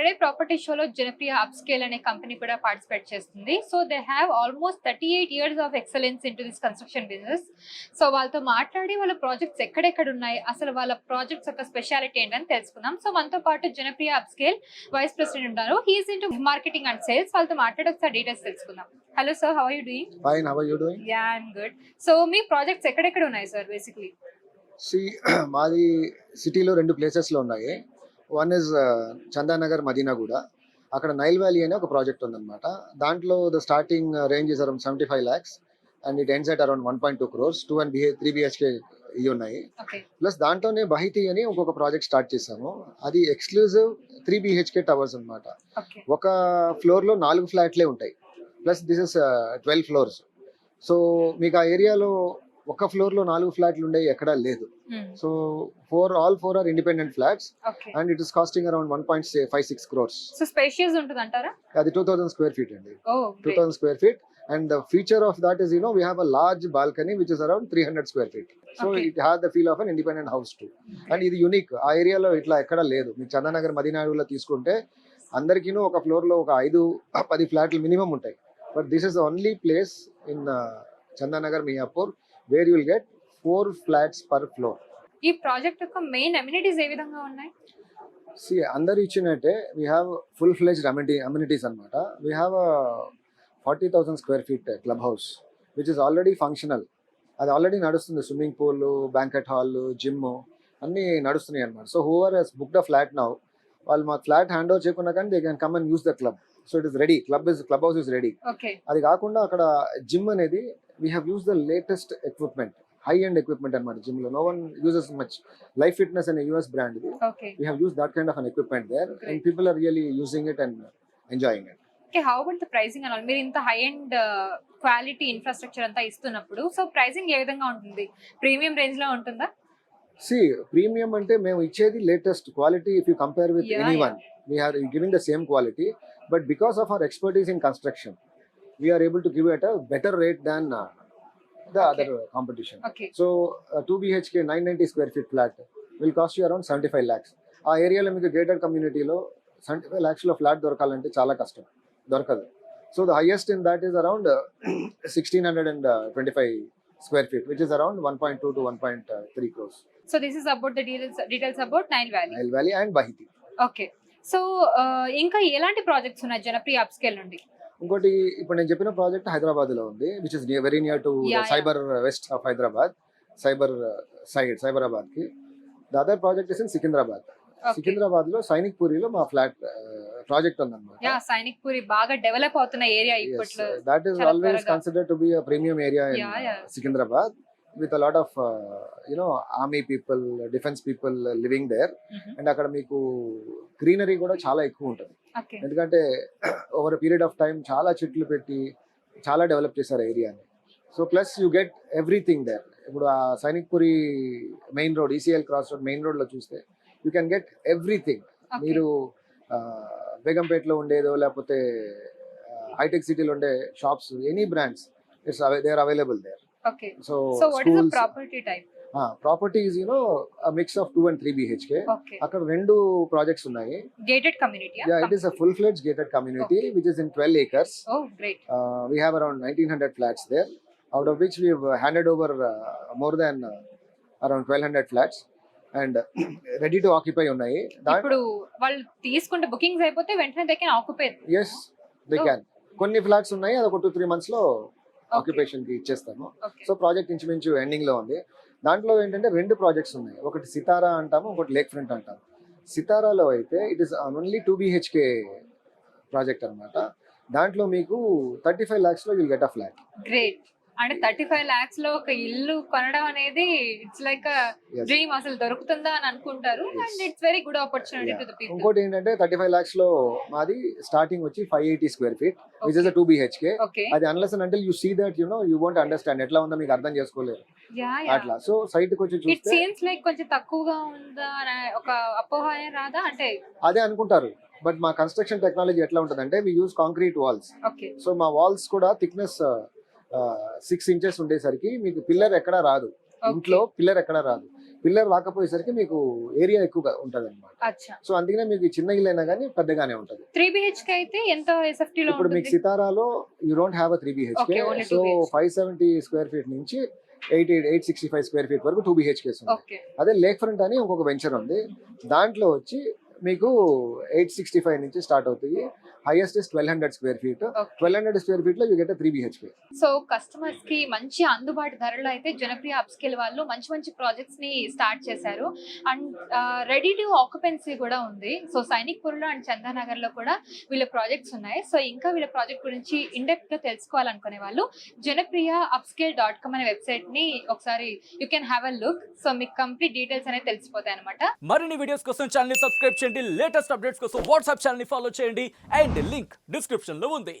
Friday property షోలో Janapriya upscale అనే company కూడా పార్టిసిపేట్ చేస్తుంది. So they have almost thirty eight years of excellence in to this construction business so వాళ్ళతో మాట్లాడి వాళ్ళ ప్రాజెక్ట్స్ ఎక్కడెక్కడ ఉన్నాయి అసలు వాళ్ళ ప్రాజెక్ట్స్ యొక్క స్పెషాలిటీ ఏంటని తెలుసుకుందాం. సో మనతో పాటు జనప్రియ అప్స్కేల్ వైస్ ప్రెసిడెంట్ ఉన్నారు. He's in marketing and sales వాళ్ళతో మాట్లాడి ఒకసారి డీటెయిల్స్ తెలుసుకుందాం. Hello sir how you doing how are you doing? Yeah good so me projects ఎక్కడెక్కడ ఉన్నాయి సార్ బేసిక్లీ మాది సిటీలో రెండు ప్లేసెస్లో ఉన్నాయి. వన్ ఇస్ చందానగర్ మదీనాగూడ అక్కడ నైల్ వ్యాలీ అనే ఒక ప్రాజెక్ట్ ఉందన్నమాట. దాంట్లో the starting range is around seventy five lakhs and it ends at around one point two crores two and BH three BHK ఇవి ఉన్నాయి. ప్లస్ దాంట్లోనే బహితి అని ఇంకొక ప్రాజెక్ట్ స్టార్ట్ చేసాము అది ఎక్స్క్లూజివ్ త్రీ బిహెచ్కే టవర్స్ అన్నమాట. ఓకే ఒక ఫ్లోర్లో నాలుగు ఫ్లాట్లే ఉంటాయి. Plus this is twelve floors so మీకు ఆ ఏరియాలో ఒక ఫ్లోర్లో నాలుగు ఫ్లాట్లు ఉండే ఎక్కడా లేదు. So four all four are independent flats and it is costing around one point five six crores so spacious ఉంటుంది అంటారా అది టూ థౌసండ్ స్క్వేర్ ఫీట్ అండి. Two thousand square feet and the feature of that is you know we have a large balcony which is around three hundred square feet so. It have the feel of an independent house to and ఇది unique ఆ ఏరియాలో ఇట్లా ఎక్కడ లేదు. మీకు చందానగర్ మదీనాడులో తీసుకుంటే అందరికీను ఒక ఫ్లోర్లో ఒక ఐదు పది ఫ్లాట్లు మినిమం ఉంటాయి. But this is only place in Chandanagar Miyapur where you'll get four flats per floor ఈ ప్రాజెక్ట్ యొక్క మెయిన్ అమ్యూనిటీస్ ఏ విధంగా ఉన్నాయి? సి అందరు ఇచ్చినట్టే we have full fledge amenity amenities అనమాట we have forty thousand square feet club house which is already functional అది ఆల్రెడీ నడుస్తుంది swimming pool banquet hall gym అన్నీ నడుస్తున్నాయి అనమాట so whoever has book the flat now వాళ్ళు మాకు flat hand over చేయకుండా కానీ they can come and use the club so it is ready club is club house is ready అది కాకుండా అక్కడ జిమ్ అనేది we have use the latest equipment high end equipment అనమాట జిమ్లో. No one uses much Life Fitness అనే US brand ఇది have used that kind of an equipment there and Great. people are really using it and enjoying it. Okay how about the pricing అనాలి మీరు ఇంత high and quality infrastructure అంతా ఇస్తున్నప్పుడు so pricing ఏ విధంగా ఉంటుంది? Premium రేంజ్లో ఉంటుందా? See premium ante మేము ఇచ్చేది latest quality if you compare with any one we're giving the same quality but because of our expertise in construction we're able to give at a better rate than the other competition okay so two BHK nine ninety square feet flat will cost you around seventy five lakhs ఆ ఏరియాలో మీకు gated కమ్యూనిటీలో seventy five ల్యాక్స్లో flat దొరకాలంటే చాలా కష్టం. దొరకదు. So the highest in that is around sixteen hundred and twenty five square feet which is around one point two to one point three crores so this is about the details details about Nile Valley Nile Valley and బహితి okay so ఇంకా ఎలాంటి projects ఉన్నాయి Janapriya upscale నుండి? ఇంకోటి ఇప్పుడు నేను చెప్పిన project హైదరాబాద్లో ఉంది which is very near to. Cyber west of Hyderabad cyber side సైబరాబాద్కి the other project is in Secunderabad సికింద్రాబాద్లో సైనిక్ పూరిలో మా ఫ్లాట్ ప్రాజెక్ట్ ఉందన్నమాట. యా సైనిక్ పూరి బాగా డెవలప్ అవుతున్న ఏరియా ఇప్పట్లో. దట్ ఈస్ చాలా ఆల్వేస్ త్వరగా. Consider to be a premium area. Secunderabad with lot of you know army people defence people living there and అక్కడ మీకు గ్రీనరీ కూడా చాలా ఎక్కువ ఉంటుంది. ఎందుకంటే ఓవర్ పీరియడ్ ఆఫ్ టైం చాలా చెట్లు పెట్టి చాలా డెవలప్ చేశారు ఏరియాని so plus you get everything there ఇప్పుడు ఆ Sainik Puri main road ECL cross road main రోడ్లో చూస్తే యూ కెన్ గెట్ ఎవ్రీథింగ్ మీరు బేగంపేటలో ఉండేదో లేకపోతే హైటెక్ సిటీలో ఉండే shops any brands it's they are available there so the schools properties you know mix of two and three BHK అక్కడ రెండు projects ఉన్నాయి. Gated community it is full fledged gated community which is in twelve acres we have around nineteen hundred flats there out of which we handed over more than around twelve hundred flats and ready to occupy ఉన్నాయి. ఇప్పుడు వాళ్ళు తీసుకుంటే bookings కొన్ని flats ఉన్నాయి అదొక two three మంత్స్లో ఆక్యుపేషన్కి ఇచ్చేస్తాము. So project ఇంచుమించు ఎండింగ్లో ఉంది. దాంట్లో ఏంటంటే రెండు ప్రాజెక్ట్స్ ఉన్నాయి. ఒకటి సితారా అంటాము ఒకటి లేక్ ఫ్రంట్ అంటాము. సితారాలో అయితే it is only two BHK project అన్నమాట. దాంట్లో మీకు thirty five ల్యాక్స్లో will get a flat great అంటే థర్టీ ఫైవ్ లాక్స్లో ఒక ఇల్లు కొనడం అనేది ఇట్స్ లైక్. డ్రీమ్ అసలు దొరుకుతుందా అని అనుకుంటారు. And it's very good opportunity to the people. ఇంకోటి ఏంటంటే థర్టీ ఫైవ్ ల్యాక్స్లో మాది స్టార్టింగ్ వచ్చి five eighty square feet which is two BHK అది అన్లెస్ అంటే you see that you know you want understand ఎట్లా ఉందో మీకు అర్థం చేసుకోలేరు. యా అట్లా. సో సైట్కి వచ్చి ఇట్ సీమ్స్ లైక్ కొంచెం తక్కువగా ఉందా అనే ఒక అపోహ రాదా? అంటే అదే అనుకుంటారు. బట్ మా కన్స్ట్రక్షన్ టెక్నాలజీ ఎట్లా ఉంటుందంటే we use concrete walls so మా వాల్స్ కూడా థిక్నెస్ సిక్స్ ఇంచెస్ ఉండేసరికి మీకు పిల్లర్ ఎక్కడా రాదు. ఇంట్లో పిల్లర్ ఎక్కడా రాదు. పిల్లర్ రాకపోయేసరికి మీకు ఏరియా ఎక్కువగా ఉంటుంది అనమాట సో అందుకనే మీకు చిన్న ఇల్లు అయినా కానీ పెద్దగానే ఉంటుంది. త్రీ బిహెచ్కే అయితే ఎంత ఇప్పుడు మీకు సితారాలో you don't have a three BHK so 2 BHK. Five seventy square feet నుంచి eight eight eight sixty five square feet వరకు టూ బిహెచ్కేస్ ఓకే అదే లేక్ ఫ్రంట్ అని ఇంకొక వెంచర్ ఉంది. దాంట్లో వచ్చి మీకు ఎయిట్ సిక్స్టీ ఫైవ్ నుంచి స్టార్ట్ అవుతాయి. Highest is twelve hundred square feet twelve hundred square ఫీట్లో you get three BHK so కస్టమర్స్కి మంచి అందుబాటు ధరలో అయితే జనప్రియ అప్స్కేల్ వాళ్ళు మంచి మంచి ప్రాజెక్ట్స్ని స్టార్ట్ చేశారు. అండ్ రెడీ టు ఆక్యుపెన్సీ కూడా ఉంది. సో సైనిక్ పురంలో అండ్ చందానగర్లో కూడా వీళ్ళ ప్రాజెక్ట్స్ ఉన్నాయి. సో ఇంకా వీళ్ళ ప్రాజెక్ట్ గురించి ఇండెప్త్గా తెలుసుకోవాలనుకునే వాళ్ళు జనప్రియ అప్స్కేల్ డాట్ కామ్ అనే వెబ్సైట్ని ఒకసారి you can have a look so మీకు కంప్లీట్ డీటెయిల్స్ అనేది తెలిసిపోతాయి అనమాట మరిన్ని వీడియోస్ కోసం ఛానల్ని సబ్స్క్రైబ్ చేయండి. లేటెస్ట్ అప్డేట్స్ కోసం వాట్సాప్ ఛానల్ ఫాలో చేయండి. అండ్ లింక్ డిస్క్రిప్షన్లో ఉంది.